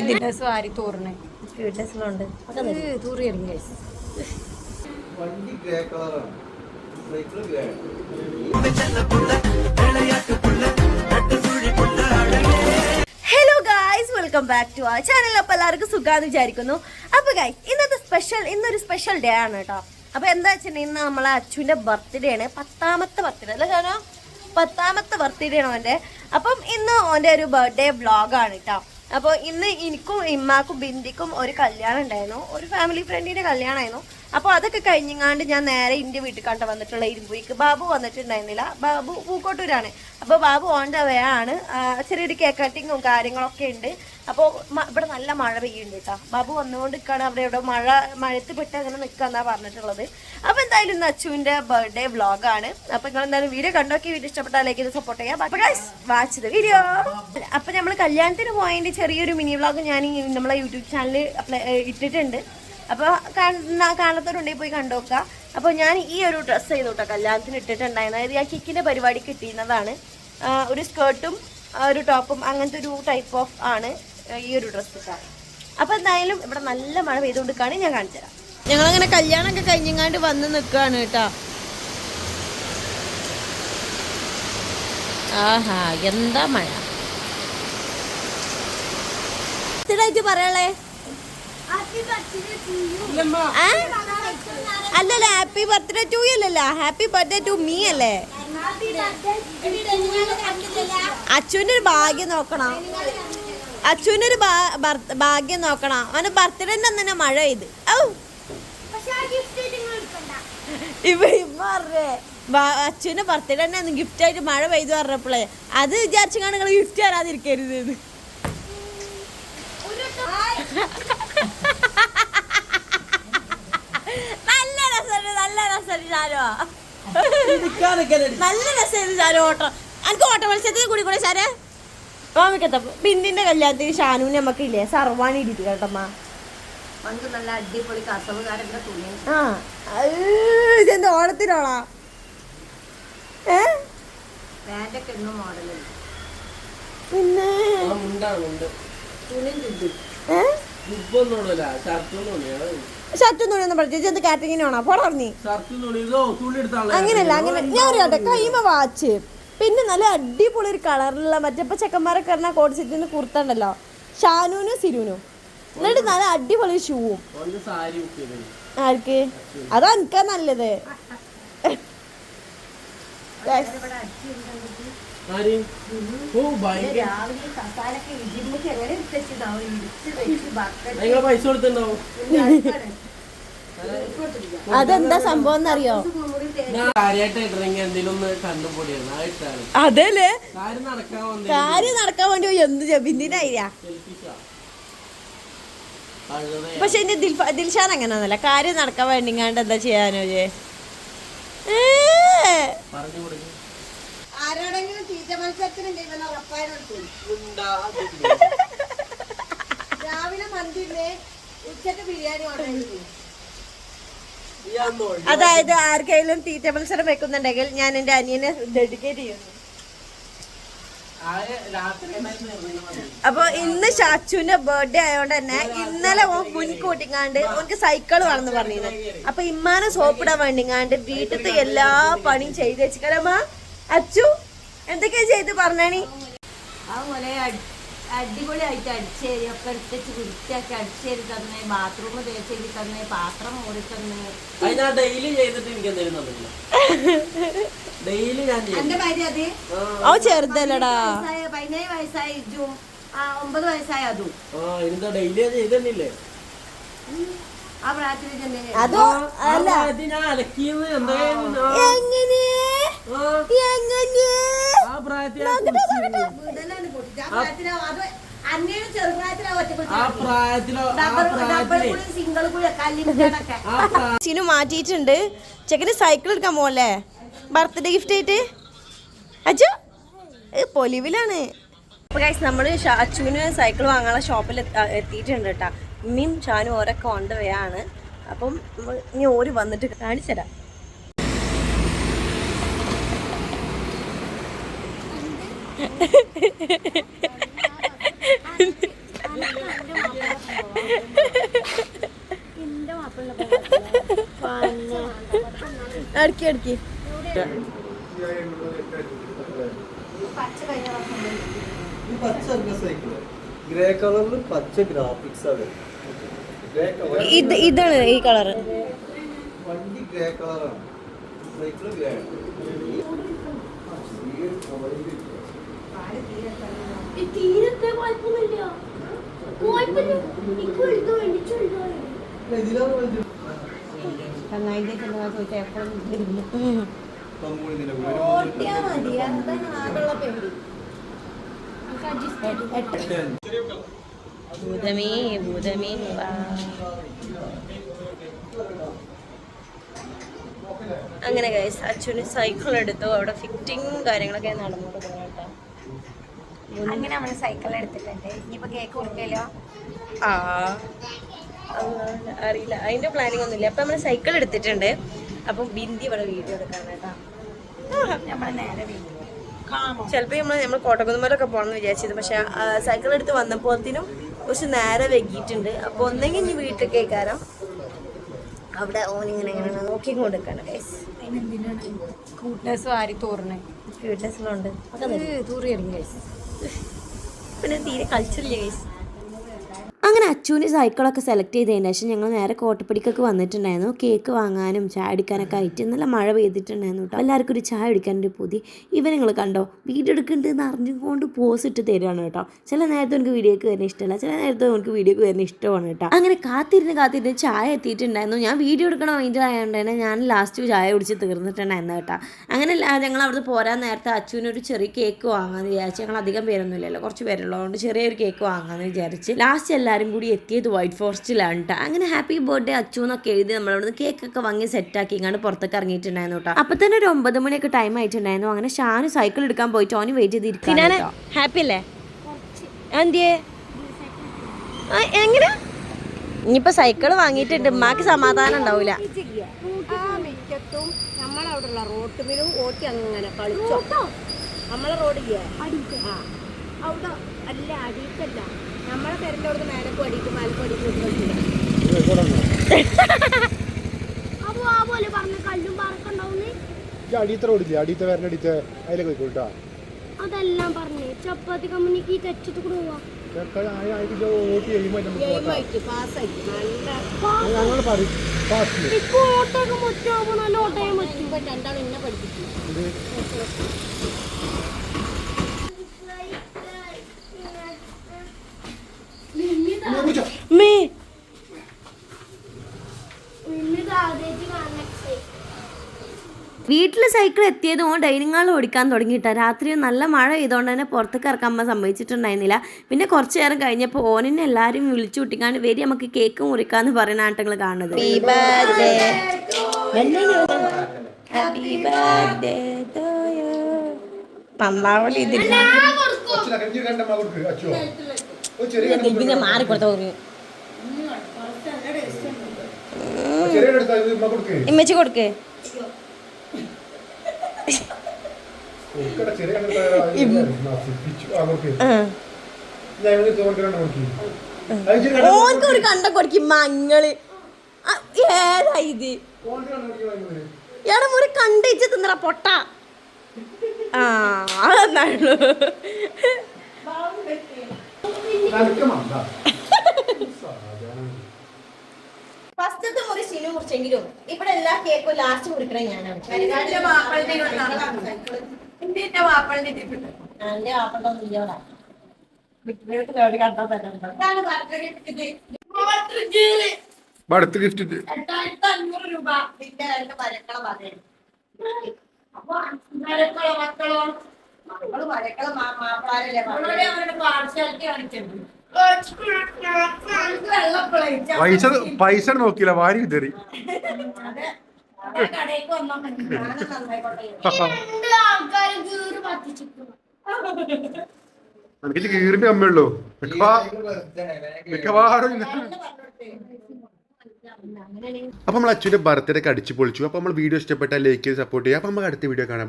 ഇതിന്റെ തോറണേ ക്യൂട്ട്നെസ്സിലുണ്ട് hello guys welcome back to uh channel അപ്പൊ എല്ലാവർക്കും സുഖാന്ന് വിചാരിക്കുന്നു. അപ്പൊ ഗായ്സ് ഇന്നത്തെ സ്പെഷ്യൽ ഇന്നൊരു സ്പെഷ്യൽ ഡേ ആണ് കേട്ടോ അപ്പൊ എന്താ വെച്ചിട്ടുണ്ടെങ്കിൽ ഇന്ന് നമ്മളെ അച്ഛന്റെ ബർത്ത്ഡേ ആണ്. പത്താമത്തെ ബർത്ത്ഡേ അല്ലേ ചാനോ പത്താമത്തെ ബർത്ത്ഡേ ആണ് അവന്റെ. അപ്പം ഇന്ന് അവന്റെ ഒരു ബർത്ത്ഡേ വ്ളോഗാണ് കേട്ടോ അപ്പോൾ ഇന്ന് എനിക്കും ഇമ്മാക്കും ബിന്ദിക്കും ഒരു കല്യാണം ഉണ്ടായിരുന്നു. ഒരു ഫാമിലി ഫ്രണ്ടിന്റെ കല്യാണമായിരുന്നു. അപ്പോൾ അതൊക്കെ കഴിഞ്ഞങ്ങാണ്ട് ഞാൻ നേരെ എന്റെ വീട്ടിൽ കണ്ട വന്നിട്ടുള്ള ഇരുമ്പുയ്ക്ക് ബാബു വന്നിട്ടുണ്ടായിരുന്നില്ല. ബാബു പൂക്കോട്ടൂരാണ്. അപ്പോൾ ബാബു ദ വേ ആണ്. ചെറിയൊരു കേക്ക് കട്ടിങ്ങും കാര്യങ്ങളൊക്കെ ഉണ്ട്. അപ്പോൾ ഇവിടെ നല്ല മഴ പെയ്യുന്നുണ്ട് കേട്ടോ. ബാബു വന്നുകൊണ്ട് നിൽക്കുകയാണ് അവിടെ ഇവിടെ മഴ മഴത്ത് പെട്ട് അങ്ങനെ നിൽക്കാന്നാ പറഞ്ഞിട്ടുള്ളത്. അപ്പോൾ എന്തായാലും ഇന്ന് ബർത്ത്ഡേ വ്ളോഗാണ് അപ്പോൾ നിങ്ങൾ എന്തായാലും വീഡിയോ കണ്ടോക്കി. വീഡിയോ ഇഷ്ടപ്പെട്ടാലേക്ക് ഇത് സപ്പോർട്ട് ചെയ്യാം. വാച്ച് ദ വീഡിയോ അപ്പോൾ നമ്മൾ കല്യാണത്തിന് പോയതിന്റെ ചെറിയൊരു മിനി വ്ളോഗ് ഞാൻ നമ്മളെ യൂട്യൂബ് ചാനലിൽ ഇട്ടിട്ടുണ്ട്. അപ്പോൾ കാണാത്തവരുണ്ടെങ്കിൽ പോയി കണ്ടോക്കുക അപ്പോൾ ഞാൻ ഈ ഒരു ഡ്രസ്സ് ചെയ്തു കേട്ടോ കല്യാണത്തിന് ഇട്ടിട്ടുണ്ടായിരുന്നു. അതായത് ഞാൻ കിക്കിന്റെ പരിപാടി കിട്ടിയിരുന്നതാണ്. ഒരു സ്കേർട്ടും ഒരു ടോപ്പും അങ്ങനത്തെ ഒരു ടൈപ്പ് ഓഫ് ആണ് ഈ ഒരു ഡ്രസ്സ് കേട്ടോ അപ്പോൾ എന്തായാലും ഇവിടെ നല്ല മഴ പെയ്തുകൊണ്ടിരിക്കുകയാണ് ഞാൻ കാണിച്ചു തരാം. ഞങ്ങളങ്ങനെ കല്യാണമൊക്കെ കഴിഞ്ഞങ്ങാണ്ട് വന്ന് നിൽക്കുകയാണ് കേട്ടോ. ആഹാ എന്താ മഴ? പറയാളേ? അല്ലല്ല ഹാപ്പി ബർത്ത്ഡേ ടു അല്ലല്ല. ഹാപ്പി ബർത്ത്ഡേ ടു മീ അല്ലേ? അച്ഛന്റെ ഒരു ഭാഗ്യം നോക്കണം. അച്ഛന്റെ ഒരു ഭാഗ്യം നോക്കണം. അവന് ബർത്ത്ഡേന്റെ അന്ന് തന്നെ മഴ പെയ്ത്. ഔ. ഇവ പറഞ്ഞേ. ബർത്ത്ഡേ തന്നെ ഗിഫ്റ്റ് ആയിട്ട് മഴ പെയ്തു പറഞ്ഞപ്പോഴേ അത് വിചാരിച്ചാണ് നിങ്ങൾ ഗിഫ്റ്റ് തരാതിരിക്കരുത് എന്ന്. നല്ല രസമുണ്ട് നല്ല രസമുണ്ട് ചാരോ നല്ല രസമായിരുന്നു ചാരോ ഓട്ടം. എനിക്ക് ഓട്ട മത്സരത്തിൽ കൂടി കൂടെ ഓമിക്കത്തപ്പ ബിന്ദിന്റെ കല്യാണത്തിന് ഷാനുവിന് നമുക്ക് ഇല്ലേ? സർവാണി ഇടിച്ചു കേട്ടമ്മ. പണ്ട് നല്ല അടിപൊളി കസവുകാരന്റെ തുണി ആ ഇതെന്താ ഓണത്തിനോളാ ഏ? പാന്റൊക്കെ ഇന്നും മോഡലുണ്ട് പിന്നെ? ഏ? ഷർട്ടും തുണിയാണ് ഷർട്ടും തുണിയൊന്നും പഠിച്ചു എന്ത് കാറ്ററിങ്ങിനാണോ പോടാ എടുത്താളെ. അങ്ങനെയല്ല അങ്ങനെ ഞാൻ അറിയാട്ടെ കൈമ വാച്ച്. പിന്നെ നല്ല അടിപൊളി ഒരു കളറിലുള്ള മറ്റേ ഇപ്പൊ ചെക്കന്മാരൊക്കെ പറഞ്ഞാൽ കോഡ് സെറ്റിന് കുർത്തണ്ടല്ലോ ഷാനുവിനും സിരുവിനും എന്നിട്ട് നല്ല അടിപൊളി ഷൂവും ആർക്ക്? അതാ എനിക്കാ നല്ലത്. ആര് ഓ ഭയങ്കര പൈസ അതെന്താ സംഭവം അറിയോ അതല്ലേ? കാര്യം നടക്കാൻ വന്നേ. കാര്യം നടക്കാൻ വേണ്ടി എന്ത് അഴുതേ പക്ഷെ എന്റെ ദിൽഫ ദിൽഷാൻ ഒന്നല്ല കാര്യം നടക്കാൻ വേണ്ടിങ്ങാണ്ട് എന്താ ചെയ്യാനോ ജേ പറഞ്ഞു കൊടുക്കും ബിരിയാണി ഓർഡർ അതായത് ആർക്കെങ്കിലും തീറ്റ മത്സരം വെക്കുന്നുണ്ടെങ്കിൽ ഞാൻ എന്റെ അനിയനെ ഡെഡിക്കേറ്റ് ചെയ്യുന്നു. അപ്പൊ ഇന്ന് ഷാച്ചുവിന്റെ ബർത്ത്ഡേ ആയതുകൊണ്ട് തന്നെ ഇന്നലെ ഓൻ മുൻകൂട്ടിങ്ങാണ്ട് ഓനക്ക് സൈക്കിൾ വേണമെന്ന് പറഞ്ഞിരുന്നു. അപ്പൊ ഇമ്മാനെ സോപ്പിടാൻ വേണ്ടിങ്ങാണ്ട് വീട്ടിലത്തെ എല്ലാ പണിയും ചെയ്ത് വെച്ചിക്കലമ്മ അച്ചു എന്തൊക്കെയാ ചെയ്ത് പറഞ്ഞാണി? അതുപോലെ അടി- അടിപൊളിയായിട്ട് അടിച്ചേരി ഒക്കെ എടുത്തിട്ട് വൃത്തിയാക്കി അടിച്ചേരി തന്നെ ബാത്റൂം തേച്ചേരി തന്നെ പാത്രം ഓടി തന്നെ. ഡെയിലി ചെയ്തിട്ട് എനിക്ക് ഡെയിലി ഞാൻ ചെയ്യും. എന്റെ ഭാര്യ അത്? ഓ ചെറുതല്ലടാ. വയസ്സായ പതിനേഴ് വയസ്സായ ഇജും ആ ഒമ്പത് വയസ്സായ അതും. ഡെയിലി ആ പ്രായത്തിൽ ഇതെന്നെ അതോ അല്ല. ഞാൻ അലക്കിയത് എന്താ? എങ്ങനെ എങ്ങനെ പ്രായത്തിൽ ചിനു മാറ്റിയിട്ടുണ്ട്. ചെക്കന് സൈക്കിൾ എടുക്കാൻ പോകല്ലേ ബർത്ത്ഡേ ഗിഫ്റ്റ് ആയിട്ട്. അച്ചു ഏ, പൊലിവിലാണ്. അപ്പോൾ ഗൈസ് നമ്മൾ അച്ചുവിന് സൈക്കിൾ വാങ്ങാനുള്ള ഷോപ്പിൽ എത്തിയിട്ടുണ്ട് കേട്ടോ ഉമ്മയും ഷാനും ഓരൊക്കെ ഓണ്ട് അപ്പം ഇനി ഓര് വന്നിട്ട് കാണിച്ചു തരാം. അടുക്കി അടുക്കി. ഗ്രേ കളറിൽ പച്ച ഗ്രാഫിക്സ് ആണ് ഇത് ഇതാണ് ഈ കളർ വണ്ടി ഗ്രേ കളറാണ്. സൈക്കിൾ ഗ്രേ തീരത്തെ കുഴപ്പമൊന്നുമില്ല. ചെന്ന് ചോദിച്ചാൽ എപ്പോഴും. അങ്ങനെ ഗൈസ് അച്ഛന് സൈക്കിൾ എടുത്തു. അവിടെ ഫിറ്റിംഗ് കാര്യങ്ങളൊക്കെ നടന്നു. കേട്ടോ അങ്ങനെ നമ്മൾ സൈക്കിൾ എടുത്തിട്ടുണ്ട്. ഇനിയിപ്പോ കേക്ക് കൊടുക്കല്ലോ ആ. അറിയില്ല. അതിന്റെ പ്ലാനിങ് ഒന്നുമില്ല. അപ്പൊ നമ്മൾ സൈക്കിൾ എടുത്തിട്ടുണ്ട്. അപ്പൊ ബിന്ദി ഇവിടെ വീഡിയോ എടുക്കാൻ കേട്ടോ. നമ്മൾ നേരെ വീട്ടിൽ ചിലപ്പോ നമ്മൾ നമ്മൾ കോട്ടക്കുന്നുമലൊക്കെ പോകണം എന്ന് വിചാരിച്ചത് പക്ഷെ സൈക്കിൾ എടുത്ത് വന്നപ്പോഴത്തേനും കുറച്ച് നേരെ വൈകിയിട്ടുണ്ട്. അപ്പൊ ഒന്നെങ്കിൽ ഇനി വീട്ടിൽ കേൾക്കാനോ അവിടെ ഓനിങ്ങനെ ഇങ്ങനെ നോക്കി കൊടുക്കണം ഗൈസ് കൂട്ടേഴ്സ് വാരി തോറണേ കൂട്ടേഴ്സിലുണ്ട് തൂറി ഇറങ്ങി പിന്നെ തീരെ കളിച്ചില്ല ഗൈസ് അങ്ങനെ അച്ചുവിന് സൈക്കിളൊക്കെ സെലക്ട് ചെയ്തതിന് ശേഷം ഞങ്ങൾ നേരെ കോട്ടപ്പടിക്കൊക്കെ വന്നിട്ടുണ്ടായിരുന്നു. കേക്ക് വാങ്ങാനും ചായ അടിക്കാനൊക്കെ ആയിട്ട് നല്ല മഴ പെയ്തിട്ടുണ്ടായിരുന്നു കേട്ടോ എല്ലാവർക്കും ഒരു ചായ അടിക്കാനൊരു പുതി. ഇവ നിങ്ങൾ കണ്ടോ? വീഡിയോ എടുക്കുന്നുണ്ടെന്ന് അറിഞ്ഞുകൊണ്ട് പോസ് ഇട്ട് തരുകയാണ് കേട്ടോ ചില നേരത്തെ എനിക്ക് വീഡിയോക്ക് വരുന്ന ഇഷ്ടമല്ല. ചില നേരത്തെ എനിക്ക് വീഡിയോക്ക് വരുന്ന ഇഷ്ടമാണ് കേട്ടോ അങ്ങനെ കാത്തിരുന്ന് കാത്തിരുന്ന് ചായ എത്തിയിട്ടുണ്ടായിരുന്നു. ഞാൻ വീഡിയോ എടുക്കണ മൈൻഡ് ആയതുകൊണ്ട് തന്നെ ഞാൻ ലാസ്റ്റ് ചായ കുടിച്ച് തീർന്നിട്ടുണ്ടായിരുന്നു കേട്ടോ അങ്ങനെ ഞങ്ങൾ അവിടുന്ന് പോരാൻ നേരത്തെ അച്ചുവിനൊരു ചെറിയ കേക്ക് വാങ്ങാമെന്ന് വിചാരിച്ചു ഞങ്ങൾ അധികം പേരൊന്നുമില്ലല്ലോ. കുറച്ച് പേരുള്ളതുകൊണ്ട് ചെറിയൊരു കേക്ക് വാങ്ങാമെന്ന് വിചാരിച്ച്. ലാസ്റ്റ് എല്ലാവരും കൂടി എത്തിയത് വൈറ്റ് ഫോറസ്റ്റിലാണ് കേട്ടോ അങ്ങനെ ഹാപ്പി ബർത്ത്ഡേ അച്ചു എന്നൊക്കെ എഴുതി നമ്മളവിടുന്ന് കേക്കൊക്കെ വാങ്ങി സെറ്റാക്കി ഇങ്ങാണ്ട് പുറത്തേക്ക് ഇറങ്ങിയിട്ടുണ്ടായിരുന്നു കേട്ടോ അപ്പൊ തന്നെ ഒരു ഒമ്പത് മണിയൊക്കെ ടൈം ആയിട്ടുണ്ടായിരുന്നു. അങ്ങനെ ഷാന് സൈക്കിൾ എടുക്കാൻ പോയി ടോണി വെയിറ്റ് ചെയ്തിരിക്കും ഹാപ്പി അല്ലേ? എന്തിയേ എങ്ങനെ? ഇനിയിപ്പോ സൈക്കിൾ വാങ്ങിയിട്ടുണ്ട്. ഉമ്മാക്ക് സമാധാനം ഉണ്ടാവൂല. ആ മിറ്റത്തും നമ്മളവിടെയുള്ള റോട്ടുമിലും ഓട്ടി അങ്ങനെ കളിച്ചോ നമ്മളെ അവിടെ അല്ല അടിയിട്ടല്ല. നമ്മളെ പേരന്റെ അവിടുന്ന് മേലക്കും അടിക്കും മേലക്കും അടിക്കും അപ്പൊ ആ പോലെ പറഞ്ഞ കല്ലും പാറക്കുണ്ടാവുന്നേ അടിയത്തെ റോഡില്ലേ? അടിയത്തെ വരണ അടിയത്തെ അതിലേക്ക് പോയിക്കോട്ടാ അതെല്ലാം പറഞ്ഞു. ചപ്പാത്തി കമ്പനിക്ക് ഈ തെറ്റത്ത് കൂടെ പോവാ. ഓട്ടൊക്കെ മുറ്റാവുമ്പോ നല്ല ഓട്ടയും ഇപ്പൊ രണ്ടാളും എന്നെ പഠിപ്പിച്ചു മേ വീട്ടിൽ സൈക്കിൾ എത്തിയത് കൊണ്ട് ഡൈനിങ് ഹാളിൽ ഓടിക്കാൻ തുടങ്ങിയിട്ടാണ് രാത്രി നല്ല മഴ ചെയ്തുകൊണ്ട് തന്നെ പുറത്തേക്ക് ഇറക്കാൻ അമ്മ സമ്മതിച്ചിട്ടുണ്ടായിരുന്നില്ല. പിന്നെ കുറച്ച് നേരം കഴിഞ്ഞപ്പോൾ ഓനിനെ എല്ലാവരും വിളിച്ചു കൂട്ടിക്കാണ്ട് വരി നമുക്ക് കേക്ക് മുറിക്കാന്ന് പറയുന്ന ആട്ടങ്ങൾ കാണുന്നത്. ഇമ്മച്ചി കൊടുക്ക്. അച്ചോ ഒരു ചെറിയ കണ്ടം പിന്നെ മാറിക്കൊടുത്ത ചെറിയ എടുത്താ ഇത് ഉമ്മ കൊടുക്ക് ഇമ്മച്ചി കൊടുക്കേ കൊടുക്കട്ടെ ചെറിയ കണ്ടെടുത്താ ആ കൊടുക്ക് ഞാൻ ഇവിടെ തോന്നിട്ട് കണ്ട കൊടുക്കി അത് ചെറിയ കണ്ടം ഓൻക്ക് ഒരു കണ്ട കൊടുക്കും മങ്ങൾ ഏതാ ഇത്? ഓൾക്ക് കണ്ടം കൊടുക്ക് എടാ ഒരു കണ്ടിച്ച് തിന്നറ പൊട്ട. ആ നടുക്കമാ ഫസ്റ്റത്തെ മുറി ശിനു മുറിച്ചെങ്കിലും ഇവിടെ എല്ലാ കേക്കും ലാസ്റ്റ് മുറിക്കണേ ഞാനാണ്. എന്റെ അടുത്ത ഗിഫ്റ്റ് അഞ്ഞൂറ് രൂപ. പിന്നെ രണ്ട് മരക്കള പറഞ്ഞു അപ്പൊ മരക്കളോ മക്കളോ മക്കൾ മരക്കള മാപ്പിളാരല്ലേ പൈസ പൈസ നോക്കിയില്ല വാരി കയറി എനിക്ക് കീറിന്റെ അമ്മയുള്ളൂ. മിക്കവാറും അപ്പൊ നമ്മൾ അച്ഛന്റെ ബർത്ത്ഡേ ഒക്കെ അടിച്ചു പൊളിച്ചു അപ്പൊ നമ്മൾ വീഡിയോ ഇഷ്ടപ്പെട്ടാൽ ലൈക്ക് ചെയ്ത് സപ്പോർട്ട് ചെയ്യുക. അപ്പൊ നമുക്ക് അടുത്ത വീഡിയോ കാണാം.